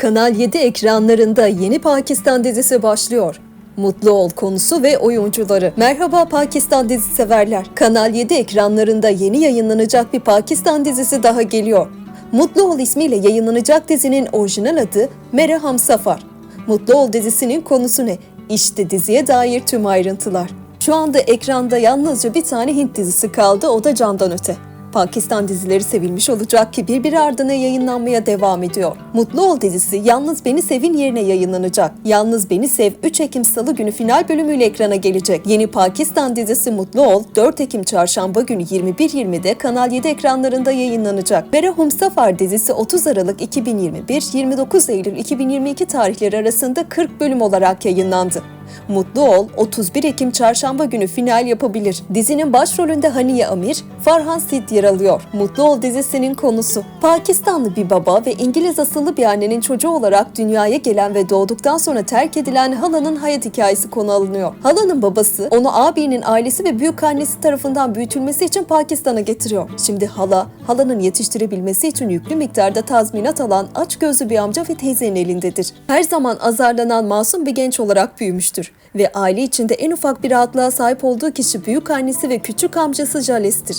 Kanal 7 ekranlarında yeni Pakistan dizisi başlıyor. Mutlu ol konusu ve oyuncuları. Merhaba Pakistan dizi severler. Kanal 7 ekranlarında yeni yayınlanacak bir Pakistan dizisi daha geliyor. Mutlu ol ismiyle yayınlanacak dizinin orijinal adı Mere Hamsafar. Mutlu ol dizisinin konusu ne? İşte diziye dair tüm ayrıntılar. Şu anda ekranda yalnızca bir tane Hint dizisi kaldı o da Candan Öte. Pakistan dizileri sevilmiş olacak ki birbiri ardına yayınlanmaya devam ediyor. Mutlu Ol dizisi Yalnız Beni Sev'in yerine yayınlanacak. Yalnız Beni Sev 3 Ekim Salı günü final bölümüyle ekrana gelecek. Yeni Pakistan dizisi Mutlu Ol 4 Ekim Çarşamba günü 21.20'de Kanal 7 ekranlarında yayınlanacak. Bere Humsafar dizisi 30 Aralık 2021-29 Eylül 2022 tarihleri arasında 40 bölüm olarak yayınlandı. Mutlu Ol 31 Ekim çarşamba günü final yapabilir. Dizinin başrolünde Haniye Amir, Farhan Sid yer alıyor. Mutlu Ol dizisinin konusu. Pakistanlı bir baba ve İngiliz asıllı bir annenin çocuğu olarak dünyaya gelen ve doğduktan sonra terk edilen halanın hayat hikayesi konu alınıyor. Halanın babası onu abinin ailesi ve büyük annesi tarafından büyütülmesi için Pakistan'a getiriyor. Şimdi hala, halanın yetiştirebilmesi için yüklü miktarda tazminat alan aç gözlü bir amca ve teyzenin elindedir. Her zaman azarlanan masum bir genç olarak büyümüştür ve aile içinde en ufak bir rahatlığa sahip olduğu kişi büyük annesi ve küçük amcası Jales'tir.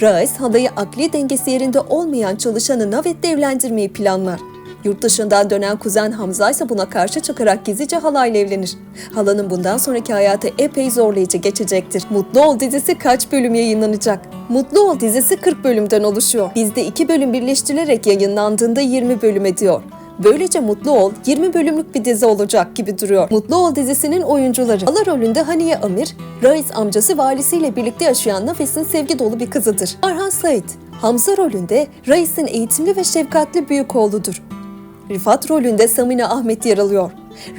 Rais halayı akli dengesi yerinde olmayan çalışanı Navet'le evlendirmeyi planlar. Yurt dışından dönen kuzen Hamza ise buna karşı çıkarak gizlice halayla evlenir. Halanın bundan sonraki hayatı epey zorlayıcı geçecektir. Mutlu Ol dizisi kaç bölüm yayınlanacak? Mutlu Ol dizisi 40 bölümden oluşuyor. Bizde 2 bölüm birleştirilerek yayınlandığında 20 bölüm ediyor. Böylece Mutlu Ol 20 bölümlük bir dizi olacak gibi duruyor. Mutlu Ol dizisinin oyuncuları. Hala rolünde Haniye Amir, Rais amcası ve ailesiyle birlikte yaşayan Nefes'in sevgi dolu bir kızıdır. Arhan Said, Hamza rolünde Rais'in eğitimli ve şefkatli büyük oğludur. Rifat rolünde Samine Ahmet yer alıyor.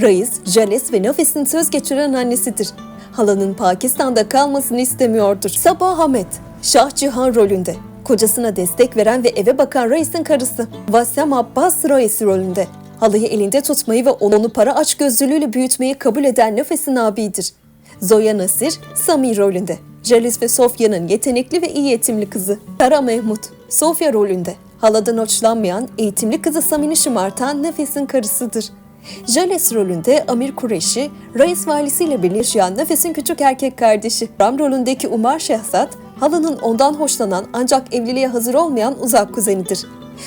Rais, Jales ve Nefes'in söz geçiren annesidir. Halanın Pakistan'da kalmasını istemiyordur. Sabah Ahmet, Şah Cihan rolünde. Kocasına destek veren ve eve bakan Reis'in karısı. Vasem Abbas Reis rolünde. Halıyı elinde tutmayı ve onu para aç gözlülüğüyle büyütmeyi kabul eden Nefes'in abidir. Zoya Nasir, Sami rolünde. Jalis ve Sofya'nın yetenekli ve iyi eğitimli kızı. Kara Mehmut, Sofya rolünde. Haladan hoşlanmayan, eğitimli kızı Samin'i şımartan Nefes'in karısıdır. Jales rolünde Amir Kureşi, Reis valisiyle yaşayan Nefes'in küçük erkek kardeşi. Ram rolündeki Umar Şehzat, halının ondan hoşlanan ancak evliliğe hazır olmayan uzak kuzenidir.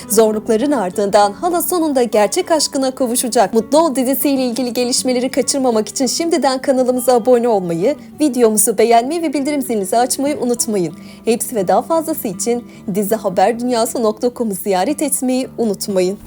Zorlukların ardından hala sonunda gerçek aşkına kavuşacak. Mutlu Ol dizisiyle ilgili gelişmeleri kaçırmamak için şimdiden kanalımıza abone olmayı, videomuzu beğenmeyi ve bildirim zilinizi açmayı unutmayın. Hepsi ve daha fazlası için dizihaberdunyası.com'u ziyaret etmeyi unutmayın.